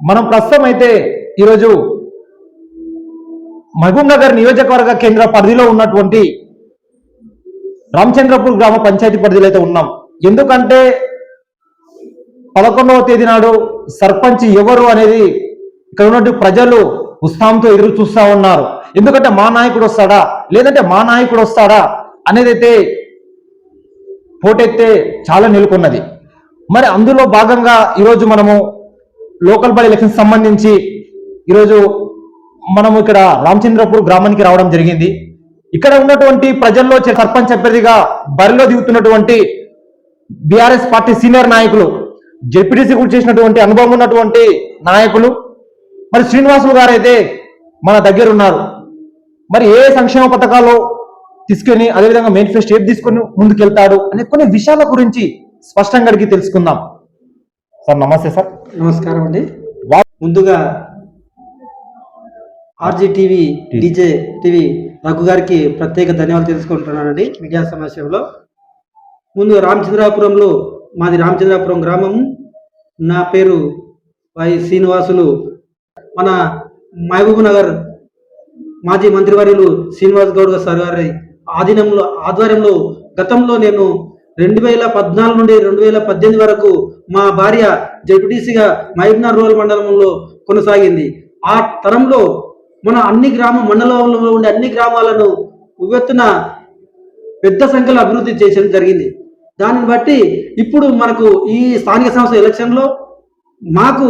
మనం ప్రస్తుతం అయితే ఈరోజు మహబూబ్ నగర్ నియోజకవర్గ కేంద్ర పరిధిలో ఉన్నటువంటి రామచంద్రపూర్ గ్రామ పంచాయతీ పరిధిలో అయితే ఉన్నాం. ఎందుకంటే పదకొండవ తేదీ నాడు సర్పంచ్ ఎవరు అనేది ఇక్కడ ఉన్నటువంటి ప్రజలు ఉత్సాహంతో ఎదురు చూస్తా ఉన్నారు. ఎందుకంటే మా నాయకుడు వస్తాడా? లేదంటే మా నాయకుడు వస్తాడా? అనేది అయితే పోటెత్తే చాలా నెలకొన్నది. మరి అందులో భాగంగా ఈరోజు మనము లోకల్ బాడీ ఎలక్షన్ సంబంధించి ఈరోజు మనము ఇక్కడ రామచంద్రపూర్ గ్రామానికి రావడం జరిగింది. ఇక్కడ ఉన్నటువంటి ప్రజల్లో చే- సర్పంచ్ అభ్యర్థిగా బరిలో దిగుతున్నటువంటి బీఆర్ఎస్ పార్టీ సీనియర్ నాయకులు జెడ్పీటీసీ కూడా చేసినటువంటి అనుభవం ఉన్నటువంటి నాయకులు మరి శ్రీనివాసులు గారు అయితే మన దగ్గర ఉన్నారు. మరి ఏ సంక్షేమ పథకాలు తీసుకొని అదేవిధంగా మేనిఫెస్టో ఏం తీసుకొని ముందుకెళ్తాడు అనే కొన్ని విషయాల గురించి స్పష్టంగా అడిగి తెలుసుకుందాం. సార్ నమస్తే సార్. నమస్కారం అండి. ముందుగా RG TV DJ TV Raghu గారికి ప్రత్యేక ధన్యవాదాలు తెలుసుకుంటున్నానండి మీడియా సమావేశంలో. ముందు రామచంద్రాపురంలో మాది రామచంద్రాపురం గ్రామం. నా పేరు వై శ్రీనివాసులు. మన మహబూబ్ నగర్ మాజీ మంత్రివర్యులు శ్రీనివాస్ గౌడ్ సార్ గారి ఆధీనంలో ఆధ్వర్యంలో గతంలో నేను రెండు వేల పద్నాలుగు నుండి రెండు వేల పద్దెనిమిది వరకు మా భార్య జడ్పీటీసీగా మహబూబ్నగర్ రూరల్ మండలంలో కొనసాగింది. ఆ తరంలో మన అన్ని గ్రామ మండలంలో ఉండే అన్ని గ్రామాలను ఉవ్వెత్తున పెద్ద సంఖ్యలో అభివృద్ధి చేయడం జరిగింది. దాన్ని బట్టి ఇప్పుడు మనకు ఈ స్థానిక సంస్థ ఎలక్షన్లో మాకు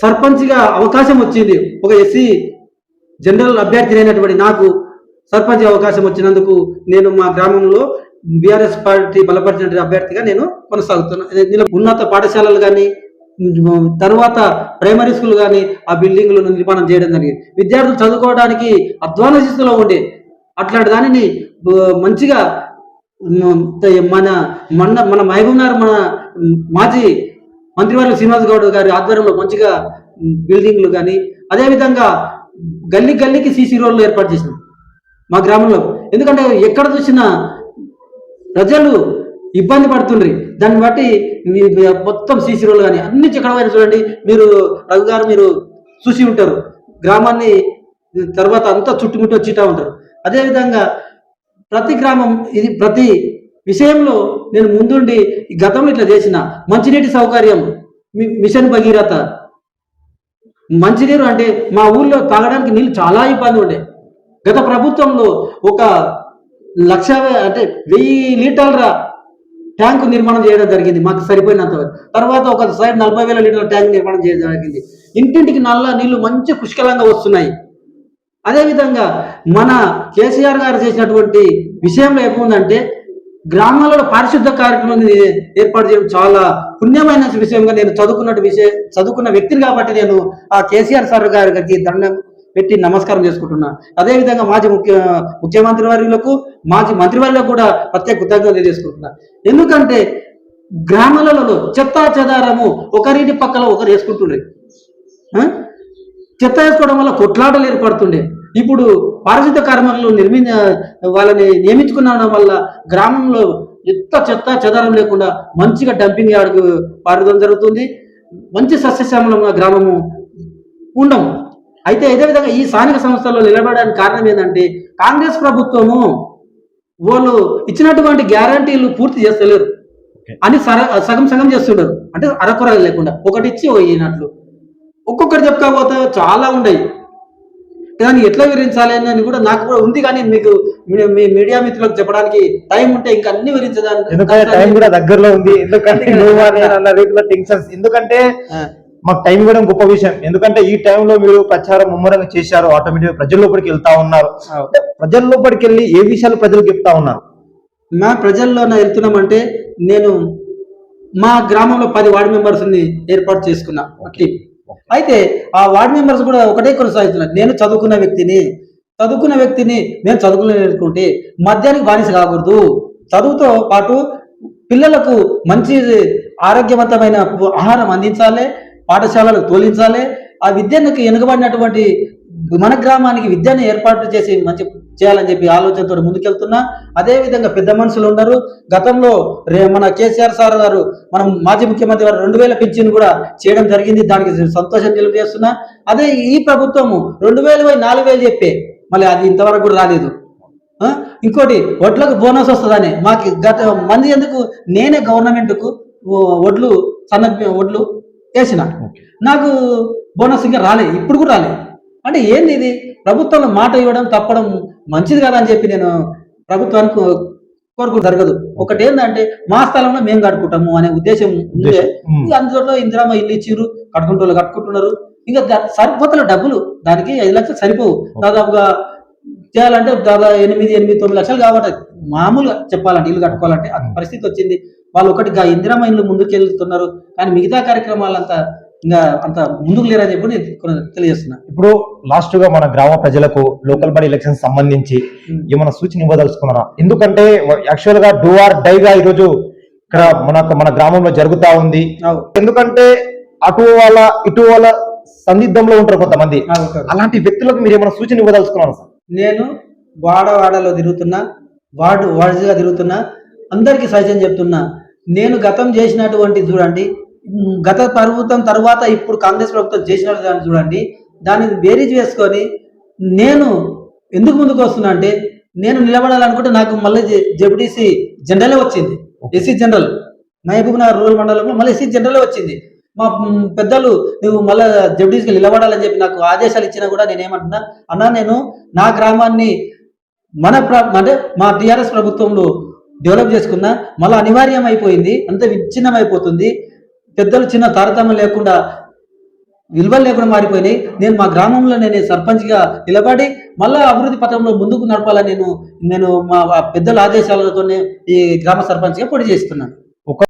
సర్పంచ్గా అవకాశం వచ్చింది. ఒక ఎస్సీ జనరల్ అభ్యర్థి అయినటువంటి నాకు సర్పంచ్ అవకాశం వచ్చినందుకు నేను మా గ్రామంలో బీఆర్ఎస్ పార్టీ బలపరిచిన అభ్యర్థిగా నేను కొనసాగుతున్నాను ఇందులో ఉన్నత పాఠశాలలు కానీ తర్వాత ప్రైమరీ స్కూల్ కానీ ఆ బిల్డింగ్లను నిర్మాణం చేయడం జరిగింది. విద్యార్థులు చదువుకోవడానికి అధ్వాన స్థితిలో ఉండే అట్లాంటి దానిని మంచిగా మన మన మన మహబూబ్నగర్ మన మాజీ మంత్రివర్గ శ్రీనివాస్ గౌడ్ గారి ఆధ్వర్యంలో మంచిగా బిల్డింగ్లు కానీ అదేవిధంగా గల్లీ గల్లీకి సీసీ రోడ్లు ఏర్పాటు చేసినాం మా గ్రామంలో. ఎందుకంటే ఎక్కడ చూసినా ప్రజలు ఇబ్బంది పడుతుండ్రి. దాన్ని బట్టి మొత్తం సీసీ రోడ్లు కానీ అన్ని చిక్కడమైన చూడండి మీరు రఘు గారు మీరు చూసి ఉంటారు. గ్రామాన్ని తర్వాత అంతా చుట్టుముట్టి వచ్చిటా ఉంటారు. అదేవిధంగా ప్రతి గ్రామం ఇది ప్రతి విషయంలో నేను ముందుండి గతంలో ఇట్లా చేసిన మంచినీటి సౌకర్యం మి- మిషన్ భగీరథ. మంచినీరు అంటే మా ఊళ్ళో తాగడానికి నీళ్ళు చాలా ఇబ్బంది ఉండే. గత ప్రభుత్వంలో ఒక లక్ష అంటే వెయ్యి లీటర్ల ట్యాంకు నిర్మాణం చేయడం జరిగింది. మాకు సరిపోయినంత వరకు. తర్వాత ఒక సైడ్ నలభై వేల లీటర్ల ట్యాంక్ నిర్మాణం చేయడం జరిగింది. ఇంటింటికి నల్ల నీళ్ళు మంచి పుష్కలంగా వస్తున్నాయి. అదేవిధంగా మన కేసీఆర్ గారు చేసినటువంటి విషయంలో ఏముందంటే గ్రామాలలో పారిశుద్ధ కార్యక్రమం ఏర్పాటు చేయడం చాలా పుణ్యమైన విషయంగా నేను చదువుకున్నట్టు విషయం చదువుకున్న వ్యక్తిని కాబట్టి నేను ఆ కేసీఆర్ సార్ గారికి దండం పెట్టి నమస్కారం చేసుకుంటున్నా. అదేవిధంగా మాజీ ముఖ్య ముఖ్యమంత్రి వారిలకు మాజీ మంత్రివర్యులకు కూడా ప్రత్యేక కృతజ్ఞతలు తెలియజేసుకుంటున్నా. ఎందుకంటే గ్రామాలలో చెత్త చెదారము ఒకరింటి పక్కన ఒకరు వేసుకుంటుండే. చెత్త వేసుకోవడం వల్ల కొట్లాటలు ఏర్పడుతుండే. ఇప్పుడు పారిశుద్ధ కార్మికులు నిర్మి వాళ్ళని నియమించుకున్న వల్ల గ్రామంలో ఎంత చెత్త చెదారం లేకుండా మంచిగా డంపింగ్ యార్డ్కు పారడం జరుగుతుంది. మంచి సస్యశ్యామలంగా గ్రామము ఉండము. అయితే ఇదే విధంగా ఈ స్థానిక సంస్థల్లో నిలబడడానికి కారణం ఏంటంటే కాంగ్రెస్ ప్రభుత్వము వాళ్ళు ఇచ్చినటువంటి గ్యారంటీలు పూర్తి చేస్తలేరు. అని సర సగం సగం చేస్తుంటారు. అంటే అరకొర లేకుండా. ఒకటి ఇచ్చి పోయినట్లు. ఒక్కొక్కటి చెప్పుకోకపోతే చాలా ఉండయి దాన్ని ఎట్లా వివరించాలి అని కూడా నాకు కూడా ఉంది కానీ మీకు మీ- మీడియా మిత్రులకు చెప్పడానికి టైం ఉంటే ఇంకా అన్ని వివరించడానికి ఎందుకంటే టైం కూడా దగ్గరలో ఉంది. ఎందుకంటే ఎందుకంటే మాకు టైం ఇవ్వడం గొప్ప విషయం. ఎందుకంటే ఈ టైంలో మీరు ప్రచారం ముమ్మరంగా చేశారు ఆటోమేటిక్ ప్రజల లోపలికి వెళ్తా ఉన్నారు. ప్రజల లోపలికి వెళ్ళి ఏ విషయాలు ప్రజలకు చెప్తా ఉన్నారు? మా ప్రజల్లో వెళ్తున్నామంటే నేను మా గ్రామంలో పది వార్డు మెంబర్స్ని ఏర్పాటు చేసుకున్నా ఒక టీం. అయితే ఆ వార్డు మెంబర్స్ కూడా ఒకటే కొనసాగుతున్నారు. నేను చదువుకున్న వ్యక్తిని చదువుకున్న వ్యక్తిని నేను చదువుకునేకుంటే మద్యానికి బానిస కాకూడదు. చదువుతో పాటు పిల్లలకు మంచి ఆరోగ్యవంతమైన ఆహారం అందించాలి పాఠశాలలకు తోలించాలి. ఆ విద్యకు వెనుకబడినటువంటి మన గ్రామానికి విద్యను ఏర్పాటు చేసి మంచి చేయాలని చెప్పి ఆలోచనతో ముందుకెళ్తున్నా. అదే విధంగా పెద్ద మనుషులు ఉన్నారు గతంలో రే మన కేసీఆర్ సార్ గారు మనం మాజీ ముఖ్యమంత్రి గారు రెండు వేల పింఛన్ కూడా చేయడం జరిగింది. దానికి సంతోషం తెలియజేస్తున్నా. అదే ఈ ప్రభుత్వము రెండు వేలు పోయి నాలుగు వేలు చెప్పే మళ్ళీ అది ఇంతవరకు కూడా రాలేదు. ఇంకోటి వడ్లకు బోనస్ వస్తుందని మాకు గత మంది ఎందుకు నేనే గవర్నమెంట్కు వడ్లు సన్న వడ్లు వేసిన. నాకు బోనస్ ఇంకా రాలే ఇప్పుడు కూడా రాలే. అంటే ఏంది ఇది? ప్రభుత్వంలో మాట ఇవ్వడం తప్పడం మంచిది కదా అని చెప్పి నేను ప్రభుత్వానికి కోరుకు జరగదు. ఒకటి ఏంటంటే మా స్థలంలో మేము కట్టుకుంటాము అనే ఉద్దేశం ఉందే. అందులో ఇందిరామ ఇల్లు ఇచ్చిర్రు కట్టుకుంటూ కట్టుకుంటున్నారు. ఇంకా సరిపోతలే డబ్బులు దానికి ఐదు లక్షలు సరిపోవు. దాదాపుగా చేయాలంటే దాదాపు ఎనిమిది ఎనిమిది తొమ్మిది లక్షలు కాబట్టి మామూలుగా చెప్పాలంటే ఇల్లు కట్టుకోవాలంటే అంత పరిస్థితి వచ్చింది. వాళ్ళు ఒకటి గా ఇందిరామ ఇల్లు ముందుకు వెళ్తున్నారు కానీ మిగతా కార్యక్రమాలంతా ఇంకా అంత ముందుకు లేరని చెప్పి నేను తెలియజేస్తున్నా. ఇప్పుడు లాస్ట్గా మన గ్రామ ప్రజలకు లోకల్ బాడీ ఎలక్షన్ సంబంధించి ఏమైనా సూచన ఇవ్వదలుచుకున్నారా? ఎందుకంటే యాక్చువల్గా డూ ఆర్ డై గా ఈరోజు ఇక్కడ మన మన గ్రామంలో జరుగుతా ఉంది. ఎందుకంటే అటు వాళ్ళ ఇటు వాళ్ళ సందిగ్ధంలో ఉంటారు కొంతమంది. అలాంటి వ్యక్తులకు మీరు ఏమైనా సూచన ఇవ్వదలుచుకున్నారు సార్? నేను వాడ వాడలో తిరుగుతున్నా వార్డు వార్డుగా తిరుగుతున్నా అందరికీ సజెషన్ చెప్తున్నా నేను గతం చేసినటువంటి చూడండి గత ప్రభుత్వం తర్వాత ఇప్పుడు కాంగ్రెస్ ప్రభుత్వం చేసిన దాన్ని చూడండి దాన్ని బేరీజ్ వేసుకొని నేను ఎందుకు ముందుకు వస్తున్నా అంటే నేను నిలబడాలనుకుంటే నాకు మళ్ళీ జెపిడిసి జనరలే వచ్చింది SC general. Mahabub Nagar rural మండలంలో మళ్ళీ ఎస్సీ జనరలే వచ్చింది. మా పెద్దలు నువ్వు మళ్ళీ జెపిడిసికి నిలబడాలని చెప్పి నాకు ఆదేశాలు ఇచ్చినా కూడా నేనేమంటున్నా అన్నా నేను నా గ్రామాన్ని మన ప్ర అంటే మా టిఆర్ఎస్ ప్రభుత్వంలో డెవలప్ చేసుకున్నా మళ్ళీ అనివార్యం అయిపోయింది అంత విచ్ఛిన్నం అయిపోతుంది పెద్దలు చిన్న తారతమ్యం లేకుండా విలువలు లేకుండా మారిపోయినాయి. నేను మా గ్రామంలో నేను సర్పంచ్గా నిలబడి మళ్ళా అభివృద్ధి పథంలో ముందుకు నడపాలని నేను నేను మా పెద్దల ఆదేశాలతోనే ఈ గ్రామ సర్పంచ్గా పొడి చేస్తున్నాను.